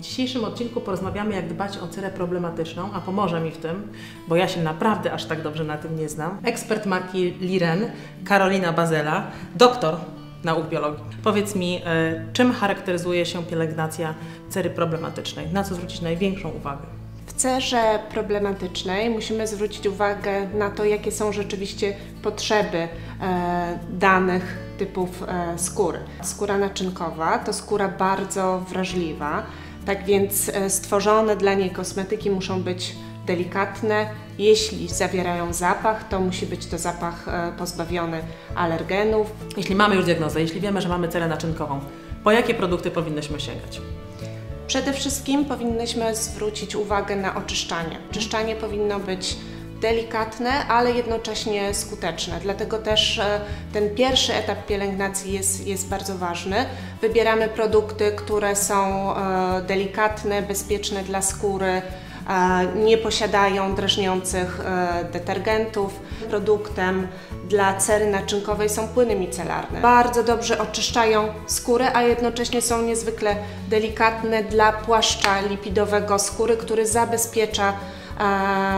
W dzisiejszym odcinku porozmawiamy, jak dbać o cerę problematyczną, a pomoże mi w tym, bo ja się naprawdę aż tak dobrze na tym nie znam, ekspert marki Liren, Karolina Bazela, doktor nauk biologii. Powiedz mi, y, czym charakteryzuje się pielęgnacja cery problematycznej? Na co zwrócić największą uwagę? W cerze problematycznej musimy zwrócić uwagę na to, jakie są rzeczywiście potrzeby e, danych typów e, skóry. Skóra naczynkowa to skóra bardzo wrażliwa, tak więc e, stworzone dla niej kosmetyki muszą być delikatne. Jeśli zawierają zapach, to musi być to zapach e, pozbawiony alergenów. Jeśli mamy już diagnozę, jeśli wiemy, że mamy cerę naczynkową, po jakie produkty powinnyśmy sięgać? Przede wszystkim powinnyśmy zwrócić uwagę na oczyszczanie. Oczyszczanie powinno być delikatne, ale jednocześnie skuteczne. Dlatego też e, ten pierwszy etap pielęgnacji jest, jest bardzo ważny. Wybieramy produkty, które są e, delikatne, bezpieczne dla skóry, e, nie posiadają drażniących detergentów. Produktem dla cery naczynkowej są płyny micelarne. Bardzo dobrze oczyszczają skórę, a jednocześnie są niezwykle delikatne dla płaszcza lipidowego skóry, który zabezpiecza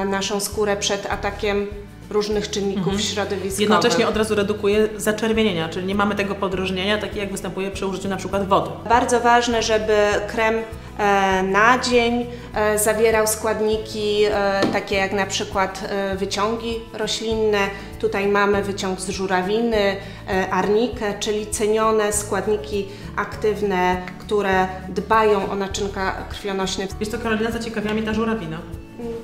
naszą skórę przed atakiem różnych czynników mhm. środowiskowych. Jednocześnie od razu redukuje zaczerwienienia, czyli nie mamy tego podróżnienia, takie jak występuje przy użyciu na przykład wody. Bardzo ważne, żeby krem e, na dzień e, zawierał składniki e, takie jak na przykład wyciągi roślinne. Tutaj mamy wyciąg z żurawiny, arnikę, czyli cenione składniki aktywne, które dbają o naczynka krwionośne. Jest to Karolina, zaciekawia mnie ta żurawina.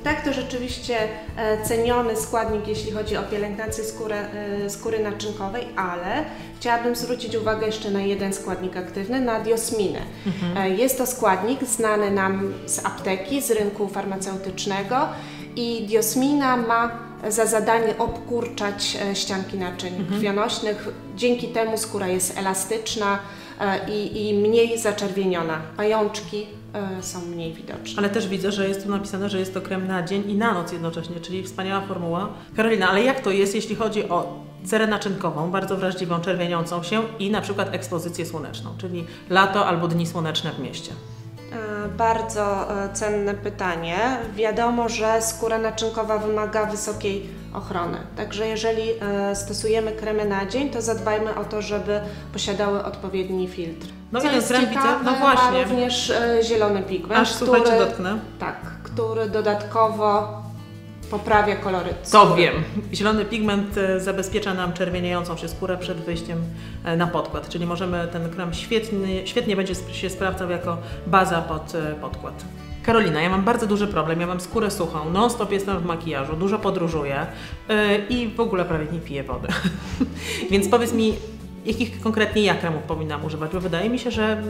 Tak, to rzeczywiście e, ceniony składnik, jeśli chodzi o pielęgnację skóry, e, skóry naczynkowej, ale chciałabym zwrócić uwagę jeszcze na jeden składnik aktywny, na diosminę. Mhm. E, jest to składnik znany nam z apteki, z rynku farmaceutycznego i diosmina ma za zadanie obkurczać ścianki naczyń mhm. krwionośnych. Dzięki temu skóra jest elastyczna i, i mniej zaczerwieniona. Pajączki E, są mniej widoczne. Ale też widzę, że jest tu napisane, że jest to krem na dzień i na noc jednocześnie, czyli wspaniała formuła. Karolina, ale jak to jest, jeśli chodzi o cerę naczynkową, bardzo wrażliwą, czerwieniącą się i na przykład ekspozycję słoneczną, czyli lato albo dni słoneczne w mieście? E, bardzo e, cenne pytanie. Wiadomo, że skóra naczynkowa wymaga wysokiej ochrony. Także jeżeli stosujemy kremy na dzień, to zadbajmy o to, żeby posiadały odpowiedni filtr. No Co jest ciekawe, no właśnie. ma również e, zielony pigment, Aż który, dotknę. Tak, który dodatkowo poprawia koloryt To wiem. Zielony pigment e, zabezpiecza nam czerwieniejącą się skórę przed wyjściem e, na podkład, czyli możemy ten krem świetnie, świetnie będzie się sprawdzał jako baza pod e, podkład. Karolina, ja mam bardzo duży problem, ja mam skórę suchą, non-stop jestem w makijażu, dużo podróżuję yy, i w ogóle prawie nie piję wody. Więc powiedz mi, jakich konkretnie ja kremów powinnam używać, bo wydaje mi się, że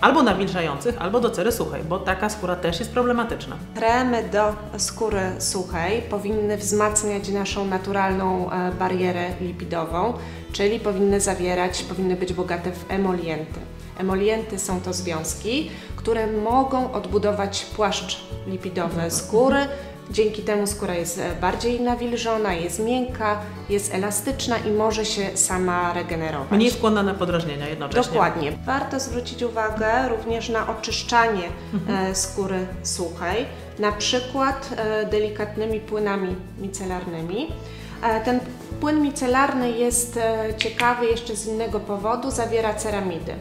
albo nawilżających, albo do cery suchej, bo taka skóra też jest problematyczna. Kremy do skóry suchej powinny wzmacniać naszą naturalną e, barierę lipidową, czyli powinny zawierać, powinny być bogate w emolienty. Emolienty są to związki, które mogą odbudować płaszcz lipidowy skóry, Dzięki temu skóra jest e, bardziej nawilżona, jest miękka, jest elastyczna i może się sama regenerować. Mniej skłonna na podrażnienia jednocześnie. Dokładnie. Warto zwrócić uwagę również na oczyszczanie mhm. E, skóry suchej, na przykład e, delikatnymi płynami micelarnymi. Ten płyn micelarny jest ciekawy jeszcze z innego powodu, zawiera ceramidy.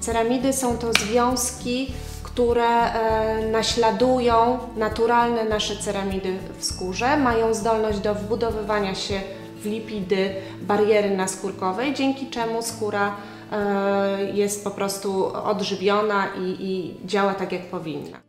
Ceramidy są to związki które e, naśladują naturalne nasze ceramidy w skórze, mają zdolność do wbudowywania się w lipidy bariery naskórkowej, dzięki czemu skóra e, jest po prostu odżywiona i, i działa tak jak powinna.